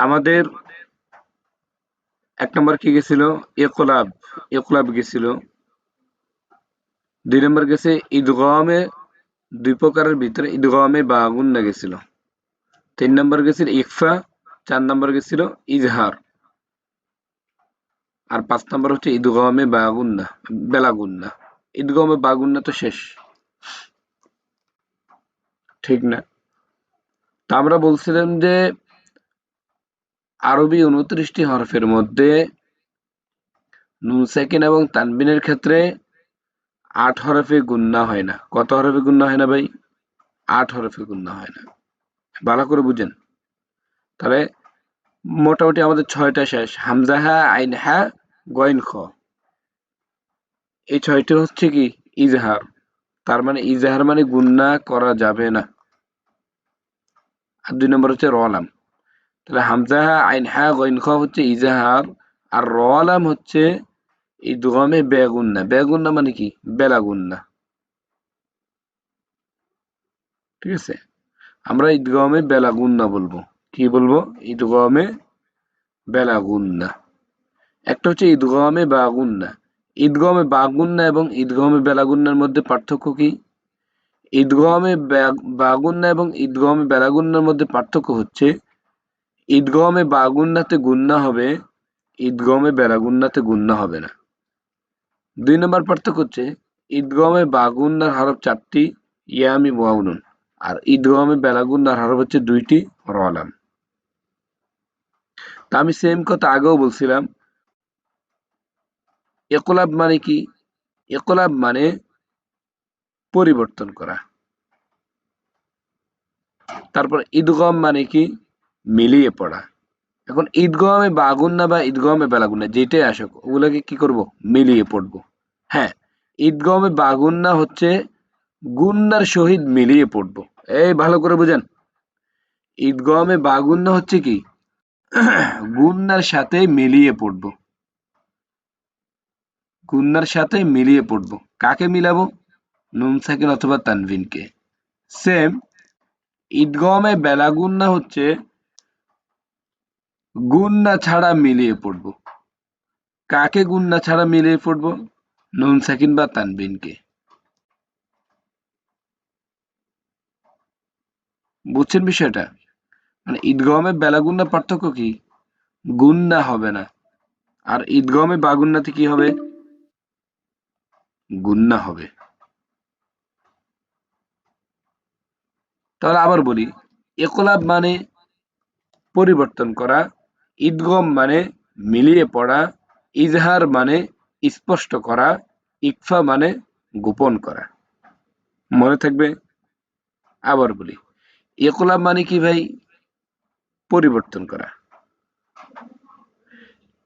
আমাদের এক নম্বর কি গেছিল? একলাব একলাব গেছিল। দুই নম্বর গেছে ঈদগমে, দুই প্রকারের ভিতরে ঈদগমে বা গুন্না গেছিল। তিন নম্বর গেছিল ইকফা, চার নম্বর গেছিল ইজহার। আর পাঁচ নম্বর হচ্ছে ঈদগমে বা গুন্না বেলাগুন্না ঈদগমে বা গুন্না তো শেষ। ঠিক না? তা আমরা বলছিলাম যে আরবি উনত্রিশটি হরফের মধ্যে নুন সেকেন্ড এবং তানবিনের ক্ষেত্রে আট হরফে গুন্না হয় না। কত হরফে গুন্না হয় না ভাই? আট হরফে গুন্না হয় না। ভালো করে বুঝেন। তাহলে মোটামুটি আমাদের ছয়টা শেষ। হামজা হা, আইন হা গইন খ। এই ছয়টি হচ্ছে কি? ইজহার। তার মানে ইজহার মানে গুন্না করা যাবে না। আর দুই নম্বর হচ্ছে রলাম তাহলে হামজা হা আইন হা গইন খ হচ্ছে ইজাহার। আর র রলাম হচ্ছে ইদগমে বেগুন্না। বেগুন্না মানে কি? বেলাগুন্না। ঠিক আছে? আমরা ঈদগমে বেলাগুন্না বলব। কি বলব? ঈদগমে বেলাগুন্না। একটা হচ্ছে ঈদগমে বাগুন্না। ঈদগমে বাগুন্না এবং ঈদগমে বেলাগুন্নার মধ্যে পার্থক্য কি? ঈদগমে বাগুন্না এবং ঈদগমে বেলাগুন্নার মধ্যে পার্থক্য হচ্ছে ঈদগমে বাগুন্নাতে গুন্না হবে ঈদগমে বেলাগুন্নাতে গুন্না হবে না। দুই নম্বর পার্থক্য হচ্ছে ঈদগমে বাগুন্নার হরফ চারটি, ইয়ামি ওয়াউনুন, আর ঈদগমে বেলাগুন্নার হরফ হচ্ছে দুইটি রলাম তা আমি সেম কথা আগেও বলছিলাম, একলাব মানে কি? একলাব মানে পরিবর্তন করা। তারপর ঈদগম মানে কি? মিলিয়ে পড়া। এখন ঈদগমে বাগুন্না বা ঈদগমে বেলাগুন্না যেটাই আসুক, ওগুলোকে কি করব? মিলিয়ে পড়ব। হ্যাঁ ঈদগমে বাগুন্না হচ্ছে গুন্নার সহিত মিলিয়ে পড়ব। এই ভালো করে বুঝেন। ঈদগমে বাগুন্না হচ্ছে কি? গুন্নার সাথে মিলিয়ে পড়ব। গুন্নার সাথে মিলিয়ে পড়ব। কাকে মিলাবো? নুন সাকিন অথবা তানভিনকে। সেম ঈদগমে বেলাগুন্না হচ্ছে গুন্না ছাড়া মিলিয়ে পড়ব। কাকে গুন্না ছাড়া মিলিয়ে পড়ব? নুন সাকিন বা তানবিনকে বুঝছেন বিষয়টা? মানে ঈদগমে বেলাগুন্না পার্থক্য কি? গুন্না হবে না। আর ঈদগমে বাগুন্নাতে কি হবে? গুন্না হবে। তাহলে আবার বলি একলাব মানে পরিবর্তন করা ঈদগম মানে মিলিয়ে পড়া, ইজহার মানে স্পষ্ট করা, ইকফা মানে গোপন করা। মনে থাকবে? আবার বলি একলাব মানে কি ভাই? পরিবর্তন করা।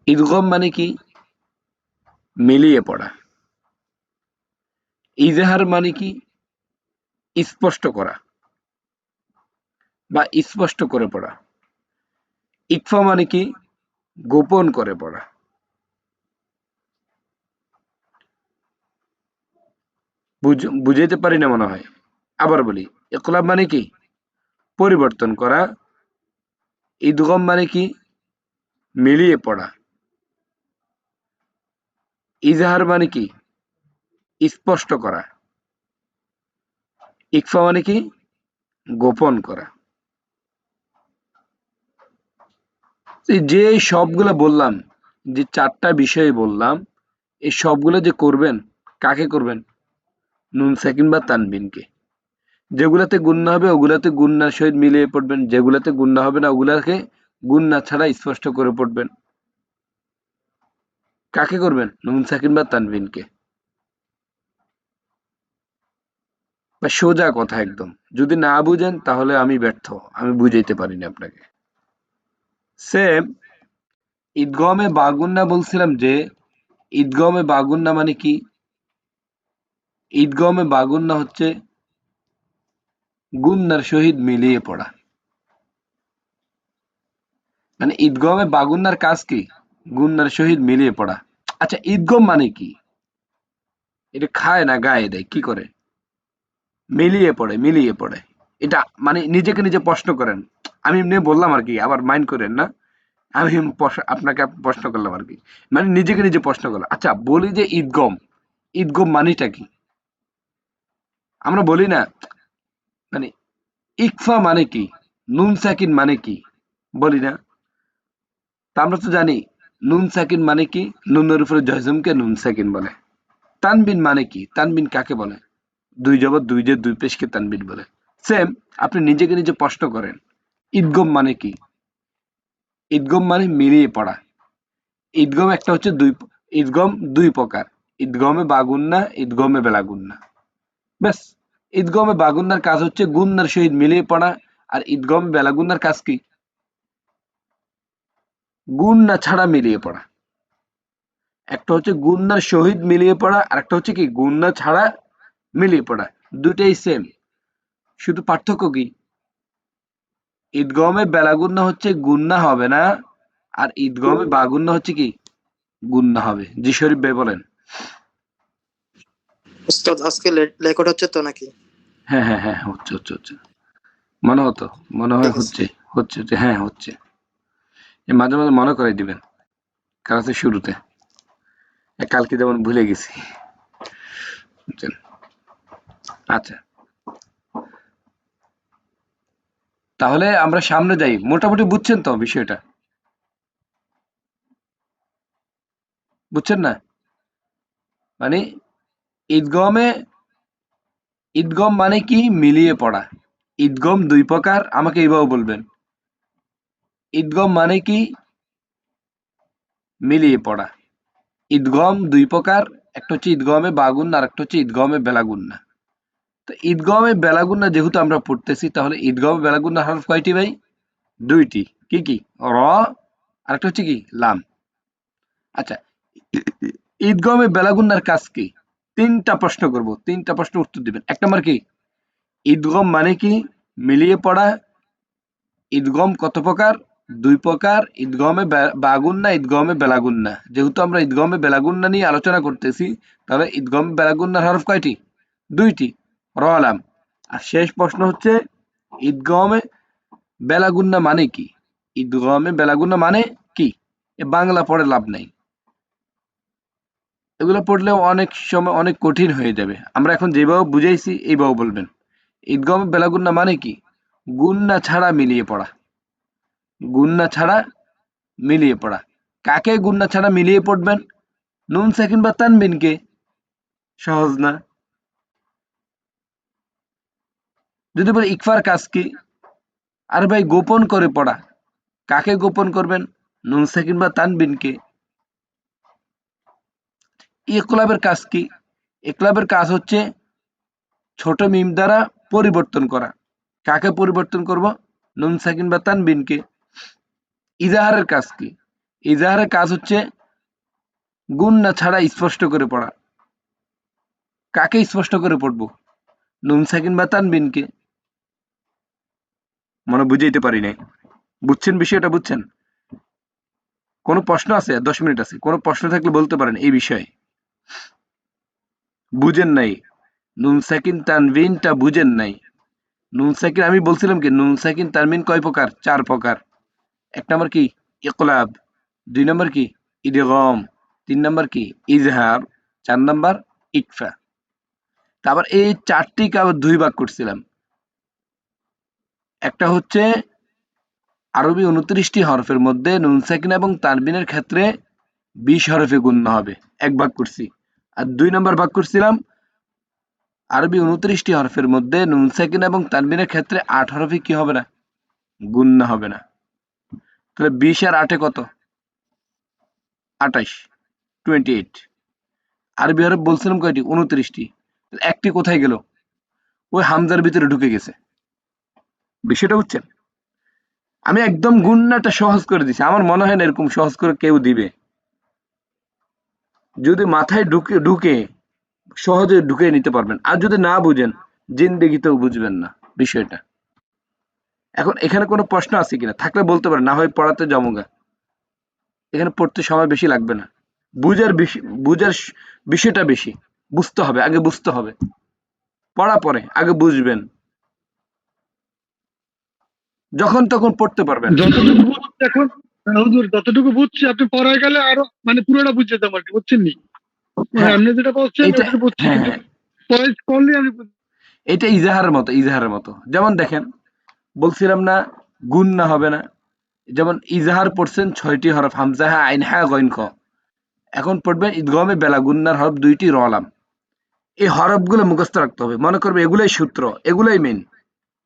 ঈদগম মানে কি? মিলিয়ে পড়া। ইজহার মানে কি? স্পষ্ট করা বা স্পষ্ট করে পড়া। ইকফা মানে কি? গোপন করে পড়া। বুঝাইতে পারি না মনে হয়। আবার বলি একলাব মানে কি? পরিবর্তন করা। ঈদগম মানে কি? মিলিয়ে পড়া। ইজাহার মানে কি? স্পষ্ট করা। ইকফা মানে কি? গোপন করা। যে সবগুলো বললাম, যে চারটা বিষয় বললাম, এই সবগুলো যে করবেন, কাকে করবেন? নুন সাকিন বা তানবিনকে। যেগুলাতে গুন্না হবে, ওগুলাতে গুন্নার সহিত মিলিয়ে পড়বেন। যেগুলাতে গুন্না হবে না, ওগুলাকে গুন্না ছাড়া স্পষ্ট করে পড়বেন। কাকে করবেন? নুন সাকিন বা তানবিনকে। বা সোজা কথা একদম। যদি না বুঝেন, তাহলে আমি ব্যর্থ। আমি বুঝাইতে পারিনি আপনাকে। সেম ঈদগমে বাগুন্না বলছিলাম যে ঈদগমে বাগুন্না মানে কি? ঈদগমে বাগুন্না হচ্ছে গুন্নার সহিত মিলিয়ে পড়া। মানে ঈদগমে বাগুন্নার কাজ কি? গুন্নার সহিত মিলিয়ে পড়া। আচ্ছা ঈদগম মানে কি? এটা খায় না গায়ে দেয়, কি করে? মিলিয়ে পড়ে মিলিয়ে পড়ে। এটা মানে নিজেকে নিজে প্রশ্ন করেন আমি এমনি বললাম আর কি, আবার মাইন্ড করেন না। আমি আপনাকে প্রশ্ন করলাম আর কি। মানে নিজেকে নিজে প্রশ্ন করলাম। আচ্ছা বলি যে ঈদগম ঈদগম মানেটা কি? আমরা বলি না মানে ইকফা মানে কি? নুন সাকিন মানে কি? বলি না। তা আমরা তো জানি, নুন সাকিন মানে কি? নুনের উপরে জয়জমকে নুন সাকিন বলে। তানবিন মানে কি? তানবিন কাকে বলে? দুই জবর দুই যে দুই পেশকে তানবিন বলে। সেম আপনি নিজেকে নিজে প্রশ্ন করেন। ঈদগম মানে কি? ঈদগম মানে মিলিয়ে পড়া। ঈদগম একটা হচ্ছে দুই ঈদগম দুই প্রকার। ঈদগমে বাগুন্না ঈদগমে বেলাগুন্না। ব্যাস। ঈদগমে বাগুন্নার কাজ হচ্ছে গুন্নার সহিত মিলিয়ে পড়া। আর ঈদগম বেলাগুন্নার কাজ কি? গুন্না ছাড়া মিলিয়ে পড়া। একটা হচ্ছে গুন্নার সহিত মিলিয়ে পড়া, আর একটা হচ্ছে কি? গুন্না ছাড়া মিলিয়ে পড়া। দুটাই সেম শুধু পার্থক্য কি? ঈদগমে বেলাগুন্না হচ্ছে গুন্না হবে না আর ঈদগমে বাগুন্না হচ্ছে কি? গুন্না হবে। জি শরীফ ভাই বলেন। উস্তাদ আজকে রেকর্ড হচ্ছে তো নাকি? হ্যাঁ হ্যাঁ হ্যাঁ হচ্ছে হচ্ছে হচ্ছে। মনে হতো মনে হয় হচ্ছে হচ্ছে হচ্ছে হ্যাঁ হচ্ছে। এ মাঝে মাঝে মনে করাই দিবেন ক্লাসে শুরুতে। কালকে যেমন ভুলে গেছি। আচ্ছা। তাহলে আমরা সামনে যাই। মোটামুটি বুঝছেন তো বিষয়টা? বুঝছেন না? মানে ঈদগমে, ঈদগম মানে কি? মিলিয়ে পড়া। ঈদগম দুই প্রকার, আমাকে এইভাবে বলবেন। ঈদগম মানে কি? মিলিয়ে পড়া। ঈদগম দুই প্রকার, একটা হচ্ছে ঈদগমে বাগুন্না আর একটা হচ্ছে ঈদগমে বেলাগুন্না তো ঈদগমে বেলাগুন্না যেহেতু আমরা পড়তেছি, তাহলে ঈদগমে বেলাগুন্না হরফ কয়টি ভাই? দুইটি। কি কি? র আর একটা হচ্ছে কি? লাম। আচ্ছা ঈদগমে বেলাগুন্নার কাজ কি? তিনটা প্রশ্ন করব, তিনটা প্রশ্ন উত্তর দিবেন। এক নম্বর কি? ঈদগম মানে কি? মিলিয়ে পড়া। ঈদগম কত প্রকার? দুই প্রকার। ঈদগমে বাগুন্না ঈদগমে বেলাগুন্না। যেহেতু আমরা ঈদগমে বেলাগুন্না নিয়ে আলোচনা করতেছি, তাহলে ঈদগম বেলাগুন্নার হরফ কয়টি? দুইটি। রলাম আর শেষ প্রশ্ন হচ্ছে ঈদগমে বেলাগুন্না মানে কি? ঈদগমে বেলাগুন্না মানে কি? এ বাংলা পড়ে লাভ নাই। এগুলো পড়লে অনেক সময় অনেক কঠিন হয়ে যাবে। আমরা এখন যেভাবে বুঝাইছি, এইভাবে বলবেন। ঈদগম বেলাগুন্না মানে কি? গুন্না ছাড়া মিলিয়ে পড়া। গুন্না ছাড়া মিলিয়ে পড়া। কাকে গুন্না ছাড়া মিলিয়ে পড়বেন? নুন সাকিন বা তানবিনকে? সহজ না। যদি বলি, ইকফার কাজ কি? আর ভাই, গোপন করে পড়া। কাকে গোপন করবেন? নুন সাকিন বা তানবিনকে ইকলাবের কাজ কি? ইকলাবের কাজ হচ্ছে ছোট মিম দ্বারা পরিবর্তন করা। কাকে পরিবর্তন করব? নুন সাকিন বা তানবিনকে। ইজাহারের কাজ কি? ইজাহারের কাজ হচ্ছে গুণ না ছাড়া স্পষ্ট করে পড়া। কাকে স্পষ্ট করে পড়ব? নুন সাকিন বা তানবিনকে। মনে বুঝাইতে পারি নাই। বুঝছেন বিষয়টা, বুঝছেন? কোনো প্রশ্ন আছে? দশ মিনিট আছে। কোনো প্রশ্ন থাকলে বলতে পারেন এই বিষয়ে। বুঝেন নাই। নুন সাকিন তানবিনটা বুঝেন নাই। নুন সাকিন, আমি বলছিলাম কি, নুন সাকিন তানবিন কয় প্রকার? চার প্রকার। এক নম্বর কি? ইকলাব। দুই নম্বর কি? ইদগম। তিন নম্বর কি? ইজহার। চার নম্বর ইকফা। তারপর এই চারটিকে আবার দুই ভাগ করছিলাম। একটা হচ্ছে আরবি উনত্রিশটি হরফের মধ্যে নুন, সাকিন এবং তানবিনের ক্ষেত্রে বিশ হরফে গুণ্য হবে, এক ভাগ করছি। আর দুই নম্বর ভাগ করছিলাম, আরবি উনত্রিশটি হরফের মধ্যে নুন, সাকিন এবং তানবিনের ক্ষেত্রে আট হরফে কি হবে না? গুণ্য হবে না। তাহলে বিশ আর আটে কত? আটাইশ টোয়েন্টি এইট আরবি হরফ বলছিলাম কয়টি? উনত্রিশটি। একটি কোথায় গেল? ওই হামজার ভিতরে ঢুকে গেছে। বিষয়টা বুঝছেন আমি একদম গুন্নাটা সহজ করে দিছি। আমার মনে হয় না এরকম সহজ করে কেউ দিবে। যদি মাথায় ঢুকে ঢুকে, সহজে ঢুকে নিতে পারবেন। আর যদি না বুঝেন, জিন্দেগিতেও বুঝবেন না বিষয়টা। এখন এখানে কোনো প্রশ্ন আছে কিনা? থাকলে বলতে পারেন, না হয় পড়াতে জমগা। এখানে পড়তে সময় বেশি লাগবে না। বুঝার বেশি, বুঝার বিষয়টা বেশি। বুঝতে হবে, আগে বুঝতে হবে। পড়া পরে, আগে বুঝবেন। যখন তখন পড়তে পারবেন। যতটুকু এখন হ্যাঁ, হুজুর যতটুকু বুঝছি আপনি পড়ায় গেলে আরও মানে পুরোটা বুঝে যেতাম আর কি বুঝছেন নি মানে হ্যাঁ, আপনি যেটা বলছেন এটা হ্যাঁ। কিন্তু পরে করলে আমি এটা ইজাহারের মতো ইজাহারের মতো। যেমন দেখেন বলছিলাম না গুণ না হবে না। যেমন ইজাহার পড়ছেন ছয়টি হরফ হামজা হা আইন হা গইন খ এখন পড়বেন ঈদগমে বেলা গুন্নার হরফ দুইটি রলাম এই হরফগুলো মুখস্থ রাখতে হবে। মনে করবে এগুলোই সূত্র এগুলোই মেন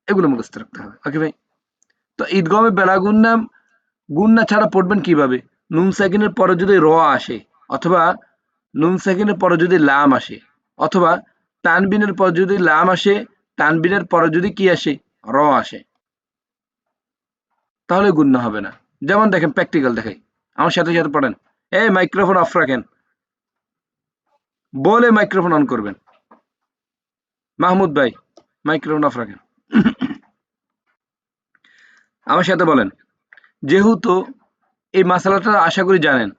এগুলো মুখস্থ রাখতে হবে। ওকে ভাই? তো ঈদগমে বেলা গুন্নাম গুন্না ছাড়া পড়বেন কীভাবে? নুন সেকেন্ডের পরে যদি র আসে, অথবা নুন সেকেন্ডের পরে যদি লাম আসে, অথবা তানবিনের পর যদি লাম আসে, তানবিনের পরে যদি কি আসে, র আসে। তাহলে গুন্না হবে না। যেমন দেখেন প্র্যাকটিক্যাল দেখাই। আমার সাথে সাথে পড়েন। এই মাইক্রোফোন অফ রাখেন। বলে মাইক্রোফোন অন করবেন। মাহমুদ ভাই মাইক্রোফোন অফ রাখেন। আমার সাথে বলেন। যেহেতু এই মাসালাটা আশা করি জানেন,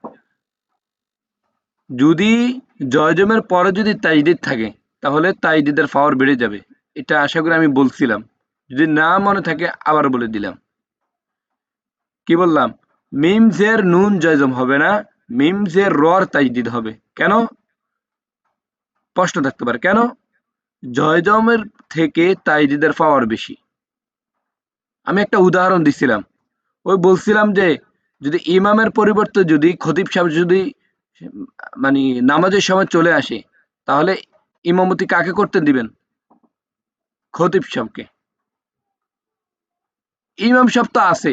যদি জয়জমের পরে যদি তাইদিদ থাকে, তাহলে তাইদিদের পাওয়ার বেড়ে যাবে। এটা আশা করি আমি বলছিলাম। যদি না মনে থাকে, আবার বলে দিলাম। কি বললাম? মিম জের নুন জয়জম হবে না, মিম জের রর তাইদিদ হবে। কেন? প্রশ্ন থাকতে পারে। কেন? জয়জমের থেকে তাইদিদের পাওয়ার বেশি। আমি একটা উদাহরণ দিছিলাম। ওই বলছিলাম যে, যদি ইমামের পরিবর্তে যদি খতিব সাহেব যদি মানে নামাজের সময় চলে আসে, তাহলে ইমামতি কাকে করতে দিবেন? খতিব সাহেবকে। ইমাম সাহেব তো আছে,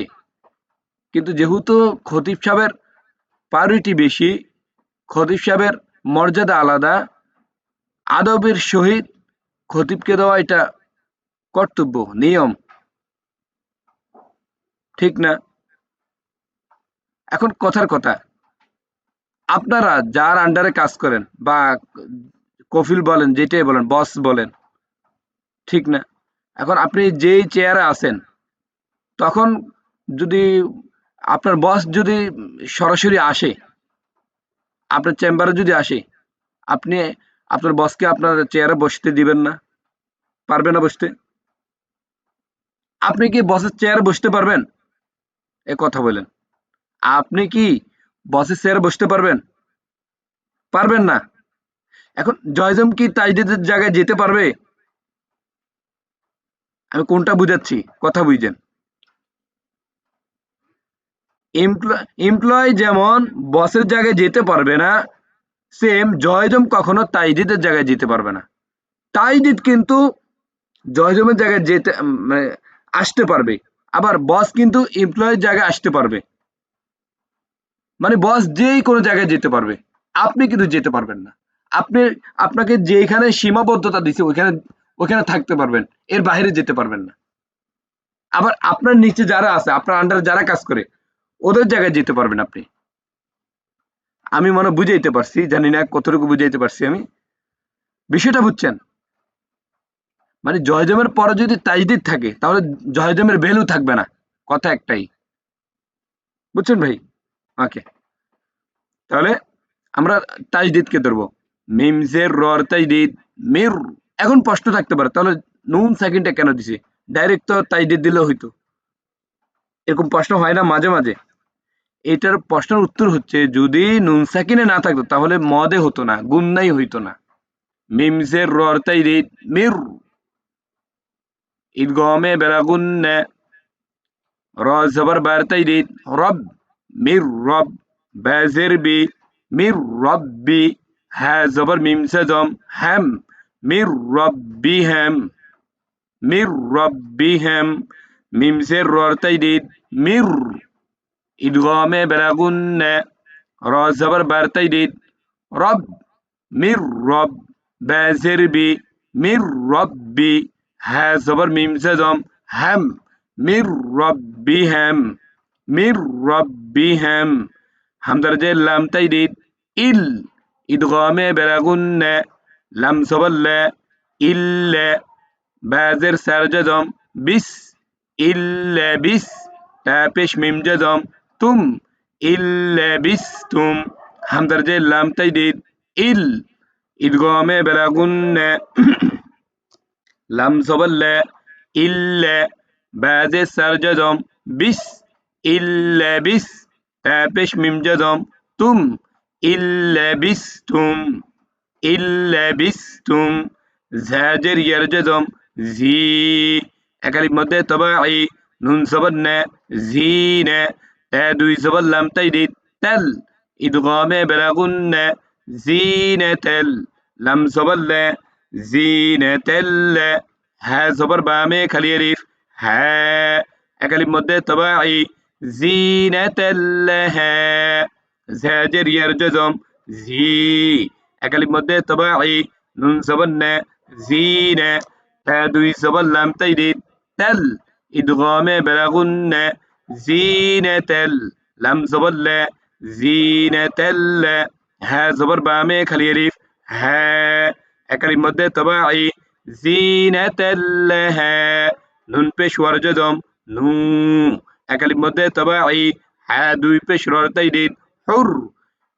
কিন্তু যেহেতু খতিব সাহেবের প্রায়োরিটি বেশি, খতিব সাহেবের মর্যাদা আলাদা, আদবের সহিত খতিবকে দেওয়া এটা কর্তব্য, নিয়ম। ঠিক না? এখন কথার কথা। আপনারা যার আন্ডারে কাজ করেন বা কফিল বলেন, যেটাই বলেন বস বলেন, ঠিক না? এখন আপনি যেই চেয়ারে আছেন, তখন যদি আপনার বস যদি সরাসরি আসে, আপনার চেম্বারে যদি আসে, আপনি আপনার বসকে আপনার চেয়ারে বসতে দিবেন না? পারবে না বসতে? আপনি কি বসের চেয়ারে বসতে পারবেন? এ কথা বলেন। আপনি কি বসের চেয়ারে বসতে পারবেন? পারবেন না। এখন জয়জম কি তাইদিদের জায়গায় যেতে পারবে? আমি কোনটা বুঝাচ্ছি? কথা বুঝছেন এমপ্লয় যেমন বসের জায়গায় যেতে পারবে না সেম জয়জম কখনো তাইদিদের জায়গায় যেতে পারবে না। তাইদিদ কিন্তু জয়জমের জায়গায় যেতে মানে আসতে পারবে। আবার বস কিন্তু এমপ্লয়ের জায়গায় আসতে পারবে। মানে বস যেই কোনো জায়গায় যেতে পারবে। আপনি কিন্তু যেতে পারবেন না। আপনি, আপনাকে যেখানে সীমাবদ্ধতা দিছে, ওইখানে ওইখানে থাকতে পারবেন। এর বাইরে যেতে পারবেন না। আবার আপনার নিচে যারা আছে, আপনার আন্ডারে যারা কাজ করে, ওদের জায়গায় যেতে পারবেন আপনি। আমি মনে বুঝাইতে পারছি, জানি না কতটুকু বুঝাইতে পারছি আমি। বিষয়টা বুঝছেন? মানে জয়জমের পরে যদি তাজদিদ থাকে, তাহলে জয়জমের ভ্যালু থাকবে না। কথা একটাই। বুঝছেন ভাই? ওকে। তাহলে আমরা তাজদিদকে ধরবো। মিমসের রর তাজদিদ, মির। এখন প্রশ্ন থাকতে পারে, তাহলে নুন সেকেন্ডটা কেন দিছে? ডাইরেক্ট তো তাজদিদ দিলে হইতো। এরকম প্রশ্ন হয় না মাঝে মাঝে। এটার প্রশ্নের উত্তর হচ্ছে, যদি নুন সাকিনে না থাকতো, তাহলে মদে হতো না গুন্নাই হইতো না। মিমসের রর তাজদিদ, মির। র জবর বার তাজদিদ রব মির রব বাজের বি মির রব্বি হ্যাঁ জবর মিম সে জম হ্যাম মির রব্বি হ্যাম মির রব্বি হ্যাম মিম সে রর তাজদিদ মির ঈদগমে বেলাগুন্নে র জবর বার তাজদিদ রব মির রব বাজের বি মির রব্বি হ্যাঁ জবর মিম সে জম হ্যাম মির রব্বি হ্যাম মির রব্বি হ্যাম হামদার যে লাম তাইদিদ ইল, ইদগামে বেলাগুন্নে, লাম সবল্লে, ইল্লে, বাজের সার জজম বিস, ইল্লে বিস তা পেশ মিম জজম তুম, ইল্লে বিস, তুম হামদার যে লাম তাইদিদ ইল, ইদগামে বেলাগুন্নে লাম সবল্লে ইল্লে বাজের সার জজম বিস, ইল্লে বিস তা পেশ মিম জজম তুম ইল্লাবিস্তুম ইল্লাবিস্তুম ঝাজের ইয়ার জজম জি একালির মধ্যে তবাই নুন সবর নে জিনে তা দুই সবর লাম তাইদিদ তাল, ইদগামে বেলাগুন্নে জিনেতেল লাম সবর লে জিনেতেল হ্যাঁ সবর বামে খালি আলিফ হ্যাঁ একালির মধ্যে তবাই জিনেতেল্লাহা ঝাজের ইয়ার জজম জি একালির মধ্যে তবাই নুন সবর নে জিনে তা দুই সবর লাম তাইদিদ তাল ইদগামে বেলাগুন্নে জিনেতেল লাম সবর লে জিনেতেল হ্যাঁ সবর বামে খালি আলিফ হ্যাঁ একালির মধ্যে তবাই জিনেতেল্লাহা নুন পেশ ওয়ারজদম নু একালির মধ্যে তবাই হ্যাঁ দুই পেশ রতাইদিদ হুর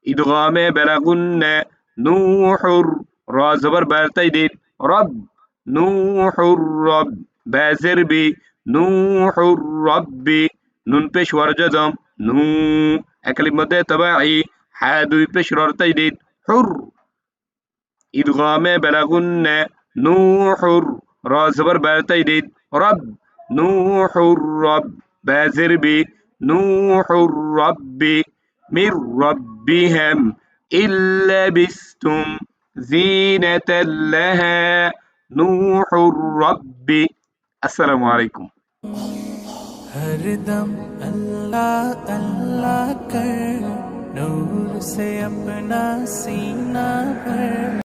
ইদগামে বেলাগুন্নে নূহুর র জবর বারতাইদিদ রব নূহুর রব বাজের বি নূহুর রব্বি নুন পেশ ওয়ারজদম নু একালির মধ্যে তবাই হ্যাঁ দুই পেশ রতাইদিদ হুর ইদগামে বেলাগুন্নে নুহুর র জবর বেরতাই দিত রব নুহুর রব বেজির বি নুহুর রব্বি মির রব্বিহিম ইল্লা বিস্তুম زينة لها نوح الرب السلام عليكم ہر دم اللہ اللہ کر نور سے اپنا سینہ بھر